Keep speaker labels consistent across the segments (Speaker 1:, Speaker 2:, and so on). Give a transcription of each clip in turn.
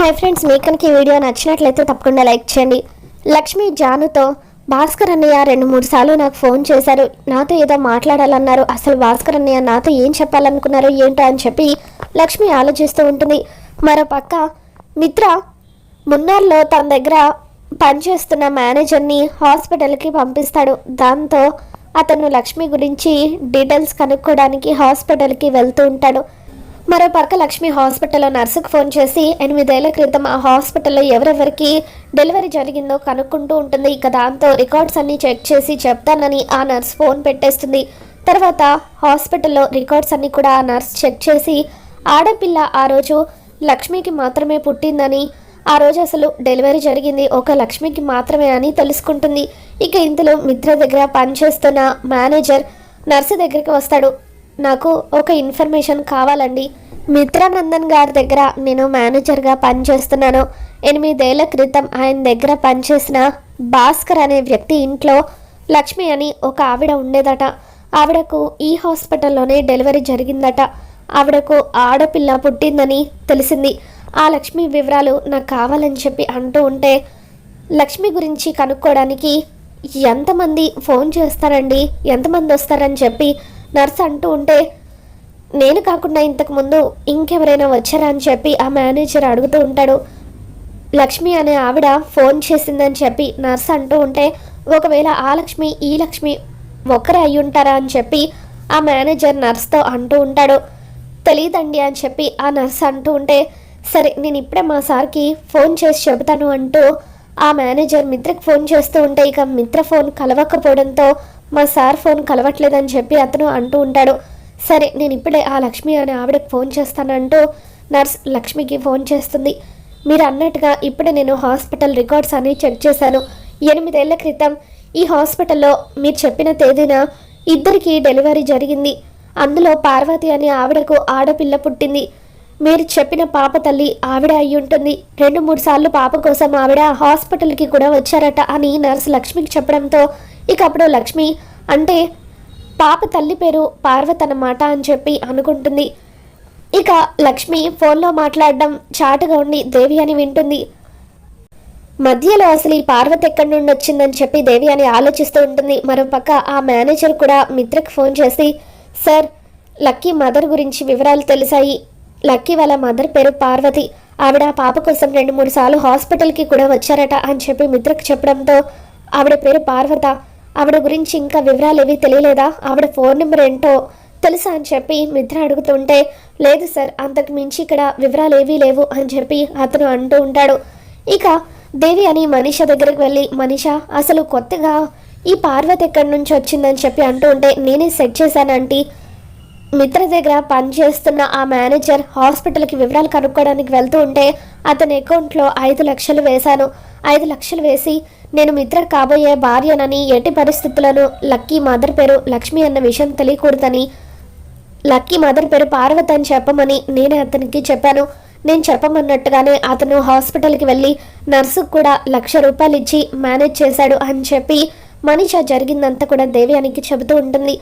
Speaker 1: Hi friends మీకు కనుక ఈ వీడియో నచ్చినట్లయితే తప్పకుండా లైక్ చేయండి. లక్ష్మి జానుతో భాస్కర్ అన్నయ్య రెండు మూడు సార్లు నాకు ఫోన్ చేశారు. నాతో ఏదో మాట్లాడాలన్నారు. అసలు భాస్కర్ అన్నయ్య నాతో ఏం చెప్పాలనుకున్నారు ఏంటో అని చెప్పి లక్ష్మి ఆలోచిస్తూ ఉంటుంది. మరో పక్క మిత్ర మున్నార్లో తన దగ్గర పనిచేస్తున్న మేనేజర్ని హాస్పిటల్కి పంపిస్తాడు. దాంతో అతను లక్ష్మి గురించి డీటెయిల్స్ కనుక్కోవడానికి హాస్పిటల్కి వెళ్తూ ఉంటాడు. మరో పక్క లక్ష్మి హాస్పిటల్లో నర్సుకు ఫోన్ చేసి ఎనిమిదేళ్ళ క్రితం ఆ హాస్పిటల్లో ఎవరెవరికి డెలివరీ జరిగిందో కనుక్కుంటూ ఉంటుంది. ఇక దాంతో రికార్డ్స్ అన్ని చెక్ చేసి చెప్తానని ఆ నర్స్ ఫోన్ పెట్టేస్తుంది. తర్వాత హాస్పిటల్లో రికార్డ్స్ అన్ని కూడా ఆ నర్స్ చెక్ చేసి ఆడపిల్ల ఆ రోజు లక్ష్మికి మాత్రమే పుట్టిందని ఆ రోజు అసలు డెలివరీ జరిగింది ఒక లక్ష్మికి మాత్రమే అని తెలుసుకుంటుంది. ఇక ఇంతలో మిత్ర దగ్గర పనిచేస్తున్న మేనేజర్ నర్సు దగ్గరికి వస్తాడు. నాకు ఒక ఇన్ఫర్మేషన్ కావాలండి. మిత్రానందన్ గారి దగ్గర నేను మేనేజర్గా పనిచేస్తున్నాను. ఎనిమిదేళ్ళ క్రితం ఆయన దగ్గర పనిచేసిన భాస్కర్ అనే వ్యక్తి ఇంట్లో లక్ష్మి అని ఒక ఆవిడ ఉండేదట. ఆవిడకు ఈ హాస్పిటల్లోనే డెలివరీ జరిగిందట. ఆవిడకు ఆడపిల్ల పుట్టిందని తెలిసింది. ఆ లక్ష్మి వివరాలు నాకు కావాలని చెప్పి అంటూ ఉంటే లక్ష్మి గురించి కనుక్కోవడానికి ఎంతమంది ఫోన్ చేస్తారండి? ఎంతమంది వస్తారని చెప్పి నర్స్ అంటూ ఉంటే నేను కాకుండా ఇంతకుముందు ఇంకెవరైనా వచ్చారా? అని చెప్పి ఆ మేనేజర్ అడుగుతూ ఉంటాడు. లక్ష్మి అనే ఆవిడ ఫోన్ చేసిందని చెప్పి నర్స్ అంటూ ఉంటే ఒకవేళ ఆ లక్ష్మి ఈ లక్ష్మి ఒకరే అయి ఉంటారా? అని చెప్పి ఆ మేనేజర్ నర్స్తో అంటూ ఉంటాడు. తెలియదండి అని చెప్పి ఆ నర్స్ అంటూ ఉంటే సరే నేను ఇప్పుడే మా సార్కి ఫోన్ చేసి చెబుతాను అంటూ ఆ మేనేజర్ మిత్రకి ఫోన్ చేస్తూ ఉంటే ఇక మిత్ర ఫోన్ కలవకపోవడంతో మా సార్ ఫోన్ కలవట్లేదని చెప్పి అతను అంటూ ఉంటాడు. సరే నేను ఇప్పుడే ఆ లక్ష్మి అనే ఆవిడకి ఫోన్ చేస్తానంటూ నర్స్ లక్ష్మికి ఫోన్ చేస్తుంది. మీరు అన్నట్టుగా ఇప్పుడే నేను హాస్పిటల్ రికార్డ్స్ అన్ని చెక్ చేశాను. ఎనిమిదేళ్ళ క్రితం ఈ హాస్పిటల్లో మీరు చెప్పిన తేదీన ఇద్దరికి డెలివరీ జరిగింది. అందులో పార్వతి అనే ఆవిడకు ఆడపిల్ల పుట్టింది. మీరు చెప్పిన పాప తల్లి ఆవిడ అయి ఉంటుంది. రెండు మూడు సార్లు పాప కోసం ఆవిడ హాస్పిటల్కి కూడా వచ్చారట అని నర్స్ లక్ష్మికి చెప్పడంతో ఇక అప్పుడు లక్ష్మి అంటే పాప తల్లి పేరు పార్వతి అన్నమాట అని చెప్పి అనుకుంటుంది. ఇక లక్ష్మి ఫోన్లో మాట్లాడడం చాటుగా ఉండి దేవి అని వింటుంది. మధ్యలో అసలు ఈ పార్వతి ఎక్కడి నుండి వచ్చిందని చెప్పి దేవి అని ఆలోచిస్తూ ఉంటుంది. మరోపక్క ఆ మేనేజర్ కూడా మిత్రకి ఫోన్ చేసి సార్ లక్కీ మదర్ గురించి వివరాలు తెలిసాయి. లక్కీ వాళ్ళ మదర్ పేరు పార్వతి. ఆవిడ పాప కోసం రెండు మూడు సార్లు హాస్పిటల్కి కూడా వచ్చారట అని చెప్పి మిత్రకు చెప్పడంతో ఆవిడ పేరు పార్వత. ఆవిడ గురించి ఇంకా వివరాలు ఏవి తెలియలేదా? ఆవిడ ఫోన్ నెంబర్ ఏంటో తెలుసా అని చెప్పి మిత్ర అడుగుతుంటే లేదు సార్ అంతకు మించి ఇక్కడ వివరాలు ఏవీ లేవు అని చెప్పి అతను అంటూ ఉంటాడు. ఇక దేవి అని మనీష దగ్గరికి వెళ్ళి మనీష అసలు కొత్తగా ఈ పార్వతి ఎక్కడి నుంచి వచ్చిందని చెప్పి అంటూ ఉంటే నేనే సెట్ చేశానంటీ మిత్ర దగ్గర పనిచేస్తున్న ఆ మేనేజర్ హాస్పిటల్కి వివరాలు కనుక్కోవడానికి వెళ్తూ ఉంటే అతని అకౌంట్లో ఐదు లక్షలు వేశాను. ఐదు లక్షలు వేసి నేను మిత్ర కాబోయే భార్యనని ఎట్టి పరిస్థితులను లక్కీ మదర్ పేరు లక్ష్మి అన్న విషయం తెలియకూడదని లక్కీ మదర్ పేరు పార్వతి అని చెప్పమని నేనే అతనికి చెప్పాను. నేను చెప్పమన్నట్టుగానే అతను హాస్పిటల్కి వెళ్ళి నర్సుకు కూడా లక్ష రూపాయలు ఇచ్చి మేనేజ్ చేశాడు అని చెప్పి మనీష జరిగిందంతా కూడా దేవ్యానికి చెబుతూ ఉంటుంది.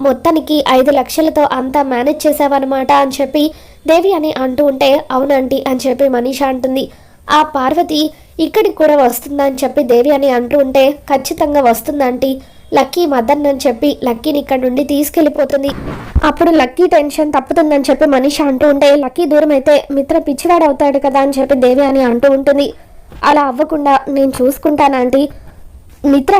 Speaker 1: మొత్తానికి ఐదు లక్షలతో అంతా మేనేజ్ చేసావన్నమాట అని చెప్పి దేవి అని అంటూ ఉంటే అవునంటీ అని చెప్పి మనీష అంటుంది. ఆ పార్వతి ఇక్కడికి కూడా వస్తుందా అని చెప్పి దేవి అని అంటూ ఉంటే ఖచ్చితంగా వస్తుందంటీ లక్కీ మదన్ అని చెప్పి లక్కీని ఇక్కడ నుండి తీసుకెళ్ళిపోతుంది. అప్పుడు లక్కీ టెన్షన్ తప్పుతుందని చెప్పి మనిషి అంటూ ఉంటే లక్కీ దూరం అయితే మిత్ర పిచ్చివాడు అవుతాడు కదా అని చెప్పి దేవి అని అంటూ ఉంటుంది. అలా అవ్వకుండా నేను చూసుకుంటానంటీ మిత్ర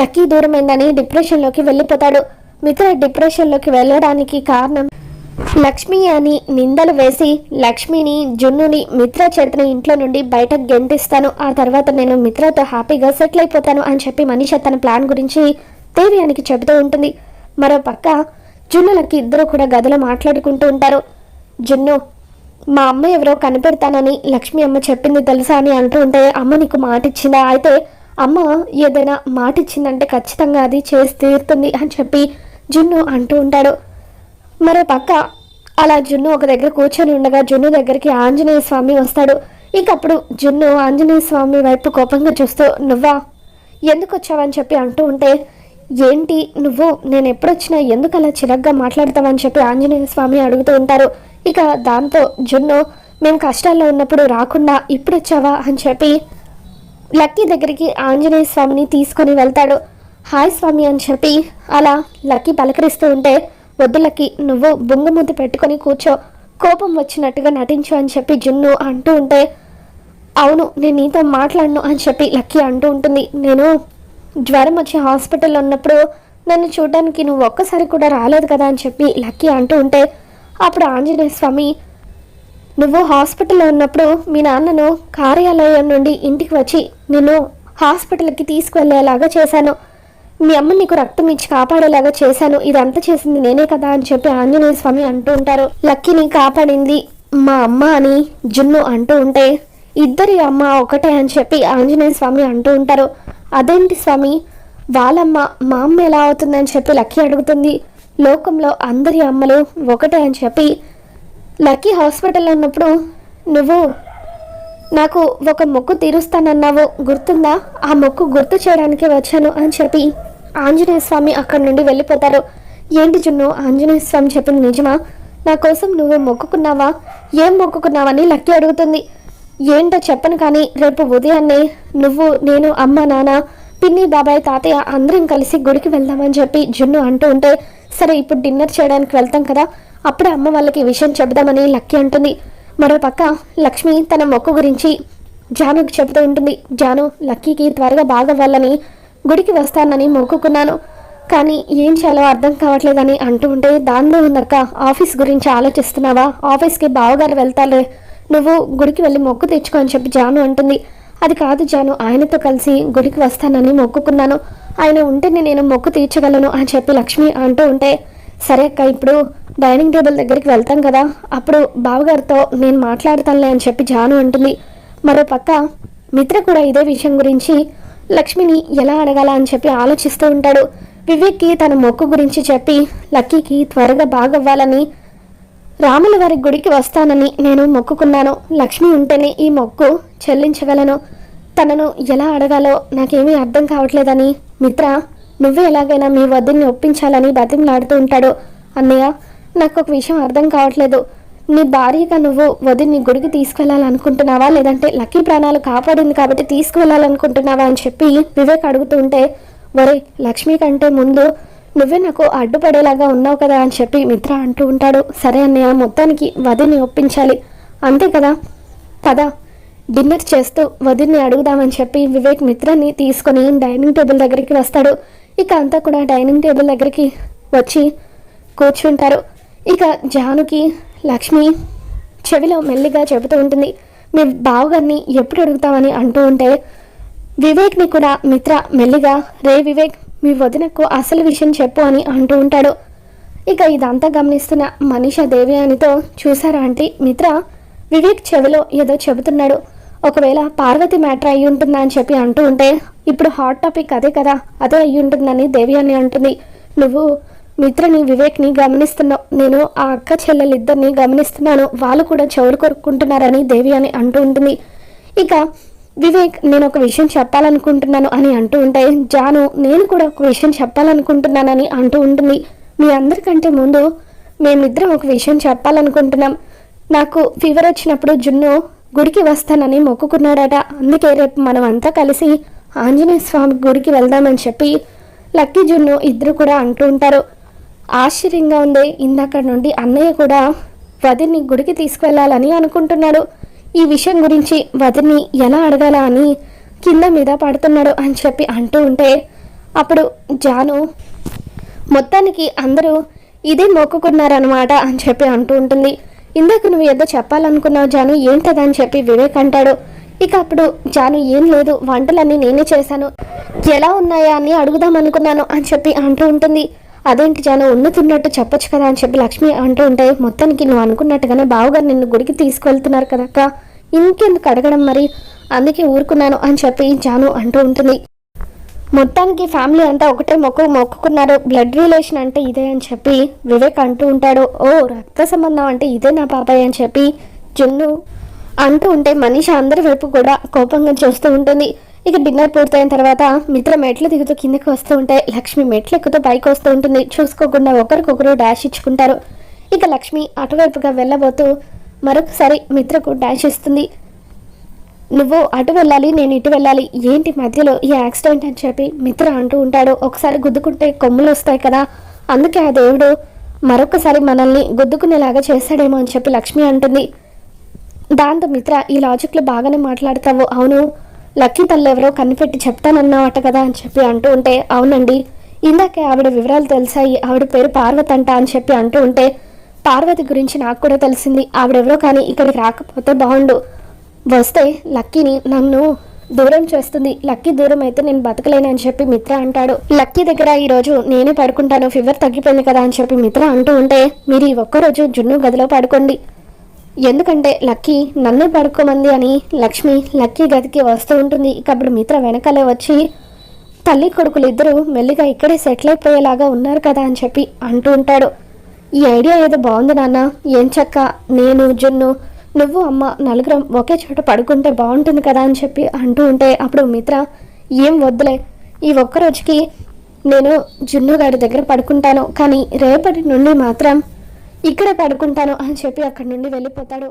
Speaker 1: లక్కీ దూరమైందని డిప్రెషన్లోకి వెళ్ళిపోతాడు. మిత్ర డిప్రెషన్లోకి వెళ్ళడానికి కారణం లక్ష్మి అని నిందలు వేసి లక్ష్మిని జున్నుని మిత్ర చేతన ఇంట్లో నుండి బయటకు గెంటిస్తాను. ఆ తర్వాత నేను మిత్రతో హ్యాపీగా సెటిల్ అయిపోతాను అని చెప్పి మనీష తన ప్లాన్ గురించి దేవ్యానికి చెబుతూ ఉంటుంది. మరో పక్క జున్నులకి ఇద్దరు కూడా గదిలో మాట్లాడుకుంటూ ఉంటారు. జున్ను మా అమ్మ ఎవరో కనిపెడతానని లక్ష్మి అమ్మ చెప్పింది తెలుసా? అని అంటూ ఉంటే అమ్మ నీకు మాట ఇచ్చిందా అయితే అమ్మ ఏదైనా మాట ఇచ్చిందంటే ఖచ్చితంగా అది చేసి తీరుతుంది అని చెప్పి జున్ను అంటూ ఉంటాడు. మరో పక్క అలా జున్ను ఒక దగ్గర కూర్చొని ఉండగా జున్ను దగ్గరికి ఆంజనేయ స్వామి వస్తాడు. ఇకప్పుడు జున్ను ఆంజనేయ స్వామి వైపు కోపంగా చూస్తూ నువ్వా? ఎందుకు వచ్చావని చెప్పి అంటూ ఉంటే ఏంటి నువ్వు? నేను ఎప్పుడొచ్చినా ఎందుకు అలా చిరగ్గా మాట్లాడతావని చెప్పి ఆంజనేయ స్వామి అడుగుతూ ఉంటారు. ఇక దాంతో జున్ను మేము కష్టాల్లో ఉన్నప్పుడు రాకుండా ఇప్పుడు వచ్చావా అని చెప్పి లక్కీ దగ్గరికి ఆంజనేయ స్వామిని తీసుకొని వెళ్తాడు. హాయ్ స్వామి అని చెప్పి అలా లక్కీ పలకరిస్తూ ఉంటే వద్దులకి నువ్వు నువ్వు బొంగుముద్దు పెట్టుకొని కూర్చో. కోపం వచ్చినట్టుగా నటించు అని చెప్పి జున్ను అంటూ ఉంటే అవును నేను నీతో మాట్లాడను అని చెప్పి లక్కీ అంటూ ఉంటుంది. నేను జ్వరం వచ్చి హాస్పిటల్లో ఉన్నప్పుడు నన్ను చూడడానికి నువ్వు ఒక్కసారి కూడా రాలేదు కదా అని చెప్పి లక్కీ అంటూ ఉంటే అప్పుడు ఆంజనేయ స్వామి నువ్వు హాస్పిటల్లో ఉన్నప్పుడు మీ నాన్నను కార్యాలయం నుండి ఇంటికి వచ్చి నేను హాస్పిటల్కి తీసుకువెళ్ళేలాగా చేశాను. మీ అమ్మ నీకు రక్తం ఇచ్చి కాపాడేలాగా చేశాను. ఇదంతా చేసింది నేనే కదా అని చెప్పి ఆంజనేయ స్వామి అంటూ ఉంటారు. లక్కీని కాపాడింది మా అమ్మ అని జున్ను అంటూ ఉంటే ఇద్దరి అమ్మ ఒకటే అని చెప్పి ఆంజనేయ స్వామి అంటూ ఉంటారు. అదేంటి స్వామి? వాళ్ళమ్మ మా అమ్మ ఎలా అవుతుందని చెప్పి లక్కీ అడుగుతుంది. లోకంలో అందరి అమ్మలు ఒకటే అని చెప్పి లక్కీ హాస్పిటల్లో ఉన్నప్పుడు నువ్వు నాకు ఒక మొక్కు తీరుస్తానన్నావు గుర్తుందా? ఆ మొక్కు గుర్తు చేయడానికి వచ్చాను అని చెప్పి ఆంజనేయ స్వామి అక్కడి నుండి వెళ్ళిపోతారు. ఏంటి జున్ను ఆంజనేయ స్వామి చెప్పింది నిజమా? నా కోసం నువ్వు మొక్కుకున్నావా? ఏం మొక్కుకున్నావని లక్కీ అడుగుతుంది. ఏంటో చెప్పను కానీ రేపు ఉదయాన్నే నువ్వు నేను అమ్మ నాన్న పిన్ని బాబాయ్ తాతయ్య అందరం కలిసి గుడికి వెళ్దామని చెప్పి జున్ను అంటూ ఉంటే సరే ఇప్పుడు డిన్నర్ చేయడానికి వెళ్తాం కదా అప్పుడే అమ్మ వాళ్ళకి విషయం చెబుదామని లక్కీ అంటుంది. మరో పక్క లక్ష్మి తన మొక్కు గురించి జానుకి చెబుతూ ఉంటుంది. జాను లక్కీకి త్వరగా బాగవ్వాలని గుడికి వస్తానని మొక్కుకున్నాను. కానీ ఏం చేయాలో అర్థం కావట్లేదని అంటూ ఉంటే దానిలో ఉందక్క ఆఫీస్ గురించి ఆలోచిస్తున్నావా? ఆఫీస్కి బావగారు వెళ్తాలే నువ్వు గుడికి వెళ్ళి మొక్కు తెచ్చుకో అని చెప్పి జాను అంటుంది. అది కాదు జాను ఆయనతో కలిసి గుడికి వస్తానని మొక్కుకున్నాను. ఆయన ఉంటేనే నేను మొక్కు తీర్చగలను అని చెప్పి లక్ష్మి అంటూ ఉంటే సరే అక్క ఇప్పుడు డైనింగ్ టేబుల్ దగ్గరికి వెళ్తాం కదా అప్పుడు బావగారితో నేను మాట్లాడతానులే అని చెప్పి జాను అంటుంది. మరో పక్క మిత్ర కూడా ఇదే విషయం గురించి లక్ష్మిని ఎలా అడగాల అని చెప్పి ఆలోచిస్తూ ఉంటాడు. వివేక్కి తన మొక్కు గురించి చెప్పి లక్కీకి త్వరగా బాగవ్వాలని రాముల వారి గుడికి వస్తానని నేను మొక్కుకున్నాను. లక్ష్మి ఉంటేనే ఈ మొక్కు చెల్లించగలను. తనను ఎలా అడగాలో నాకేమీ అర్థం కావట్లేదని మిత్ర నువ్వే ఎలాగైనా మీ వద్దని ఒప్పించాలని బతిమలాడుతూ ఉంటాడు. అన్నయ్య నాకు ఒక విషయం అర్థం కావట్లేదు. నీ భార్యగా నువ్వు వదిన్ని గుడికి తీసుకెళ్ళాలనుకుంటున్నావా? లేదంటే లక్కీ ప్రాణాలు కాపాడింది కాబట్టి తీసుకువెళ్ళాలనుకుంటున్నావా అని చెప్పి వివేక్ అడుగుతూ ఉంటే వరే లక్ష్మి కంటే ముందు నువ్వే నాకు అడ్డుపడేలాగా ఉన్నావు కదా అని చెప్పి మిత్ర అంటూ ఉంటాడు. సరే అన్నయ్య మొత్తానికి వదిని ఒప్పించాలి. అంతే కదా? కదా డిన్నర్ చేస్తూ వదిన్ని అడుగుదామని చెప్పి వివేక్ మిత్రాన్ని తీసుకొని డైనింగ్ టేబుల్ దగ్గరికి వస్తాడు. ఇక అంతా కూడా డైనింగ్ టేబుల్ దగ్గరికి వచ్చి కూర్చుంటారు. ఇక జానుకి లక్ష్మి చెవిలో మెల్లిగా చెబుతూ ఉంటుంది మీ బావగారిని ఎప్పుడు అడుగుతామని అంటూ ఉంటే వివేక్ని కూడా మిత్ర మెల్లిగా రే వివేక్ మీ వదినకు అసలు విషయం చెప్పు అని అంటూ ఉంటాడు. ఇక ఇదంతా గమనిస్తున్న మనీషా దేవియానితో చూసారా ఆంటీ మిత్ర? వివేక్ చెవిలో ఏదో చెబుతున్నాడు. ఒకవేళ పార్వతి మ్యాటర్ అయి ఉంటుందా అని చెప్పి అంటూ ఉంటే ఇప్పుడు హాట్ టాపిక్ అదే కదా అదే అయి ఉంటుందని దేవి అంటుంది. నువ్వు మిత్రని వివేక్ని గమనిస్తున్నావు నేను ఆ అక్క చెల్లెలిద్దరిని గమనిస్తున్నాను. వాళ్ళు కూడా చెవులు కొరుక్కుంటున్నారని దేవి అని అంటూ ఉంటుంది. ఇక వివేక్ నేను ఒక విషయం చెప్పాలనుకుంటున్నాను అని అంటూ ఉంటే జాను నేను కూడా ఒక విషయం చెప్పాలనుకుంటున్నానని అంటూ ఉంటుంది. మీ అందరికంటే ముందు మేమిద్దరం ఒక విషయం చెప్పాలనుకుంటున్నాం. నాకు ఫీవర్ వచ్చినప్పుడు జున్ను గుడికి వస్తానని మొక్కుకున్నాడట. అందుకే రేపు మనం అంతా కలిసి ఆంజనేయ స్వామి గుడికి వెళ్దామని చెప్పి లక్కీ జున్ను ఇద్దరు కూడా అంటూ ఉంటారు. ఆశ్చర్యంగా ఉంది ఇందాక నుండి అన్నయ్య కూడా వదిన్ని గుడికి తీసుకువెళ్ళాలని అనుకుంటున్నాడు. ఈ విషయం గురించి వదిన్ని ఎలా అడగాలా అని కింద మీద పడుతున్నాడు అని చెప్పి అంటూ ఉంటే అప్పుడు జాను మొత్తానికి అందరూ ఇదే మొక్కుకున్నారనమాట అని చెప్పి అంటూ ఉంటుంది. ఇందాక నువ్వు ఏదో చెప్పాలనుకున్నావు జాను ఏంటదని చెప్పి వివేక్ అంటాడు. ఇక అప్పుడు జాను ఏం లేదు వంటలన్నీ నేనే చేశాను. ఎలా ఉన్నాయా అని అడుగుదాం అనుకున్నాను అని చెప్పి అంటూ ఉంటుంది. అదేంటి జాను ఉన్నతున్నట్టు చెప్పొచ్చు కదా అని చెప్పి లక్ష్మి అంటూ ఉంటే మొత్తానికి నువ్వు అనుకున్నట్టుగానే బావగారు నిన్ను గుడికి తీసుకువెళ్తున్నారు కదక్క ఇంకెందుకు అడగడం మరి? అందుకే ఊరుకున్నాను అని చెప్పి జాను అంటూ ఉంటుంది. మొత్తానికి ఫ్యామిలీ అంతా ఒకటే మొక్కు మొక్కుకున్నారు. బ్లడ్ రిలేషన్ అంటే ఇదే అని చెప్పి వివేక్ అంటూ ఉంటాడు. ఓ రక్త సంబంధం అంటే ఇదే నా పాపాయ్ అని చెప్పి జున్ను అంటూ ఉంటే మనిషి అందరి వైపు కూడా కోపంగా చూస్తూ ఉంటుంది. ఇక డిన్నర్ పూర్తయిన తర్వాత మిత్ర మెట్లు దిగుతూ కిందకి వస్తూ ఉంటే లక్ష్మి మెట్లు ఎక్కుతూ పైకి వస్తూ ఉంటుంది. చూసుకోకుండా ఒకరికొకరు డాష్ ఇచ్చుకుంటారు. ఇక లక్ష్మి అటువైపుగా వెళ్ళబోతూ మరొకసారి మిత్రకు డాష్ ఇస్తుంది. నువ్వు అటు వెళ్ళాలి నేను ఇటు వెళ్ళాలి. ఏంటి మధ్యలో ఈ యాక్సిడెంట్? అని చెప్పి మిత్ర అంటూ ఉంటాడు. ఒకసారి గుద్దుకుంటే కొమ్ములు వస్తాయి కదా అందుకే ఆ దేవుడు మరొకసారి మనల్ని గుద్దుకునేలాగా చేశాడేమో అని చెప్పి లక్ష్మి అంటుంది. దాంతో మిత్ర ఈ లాజిక్లో బాగానే మాట్లాడతావు. అవును లక్కీ తల్లి ఎవరో కనిపెట్టి చెప్తానన్నావట కదా అని చెప్పి అంటూ ఉంటే అవునండి. ఇందాకే ఆవిడ వివరాలు తెలిసాయి. ఆవిడ పేరు పార్వతి అంట అని చెప్పి అంటూ ఉంటే పార్వతి గురించి నాకు కూడా తెలిసింది. ఆవిడెవరో కానీ ఇక్కడికి రాకపోతే బాగుండు. వస్తే లక్కీని నన్ను దూరం చేస్తుంది. లక్కీ దూరం అయితే నేను బతకలేను అని చెప్పి మిత్ర అంటాడు. లక్కీ దగ్గర ఈరోజు నేనే పడుకుంటాను. ఫీవర్ తగ్గిపోయింది కదా అని చెప్పి మిత్ర అంటూ ఉంటే మీరు ఈ ఒక్కరోజు జున్ను గదిలో పడుకోండి. ఎందుకంటే లక్కీ నన్నే పడుకోమంది అని లక్ష్మి లక్కీ గదికి వస్తూ ఉంటుంది. ఇక అప్పుడు మిత్ర వెనకాలే వచ్చి తల్లి కొడుకులు ఇద్దరు మెల్లిగా ఇక్కడే సెటిల్ అయిపోయేలాగా ఉన్నారు కదా అని చెప్పి అంటూ ఉంటాడు. ఈ ఐడియా ఏదో బాగుంది నాన్న. ఏం చక్క? నేను జున్ను నువ్వు అమ్మ నలుగురం ఒకే చోట పడుకుంటే బాగుంటుంది కదా అని చెప్పి అంటూ ఉంటే అప్పుడు మిత్ర ఏం వద్దులే. ఈ ఒక్క రోజుకి నేను జున్ను గారి దగ్గర పడుకుంటాను. కానీ రేపటి నుండి మాత్రం ఇక్కడ పడుకుంటాను అని చెప్పి అక్కడి నుండి వెళ్ళిపోతాడు.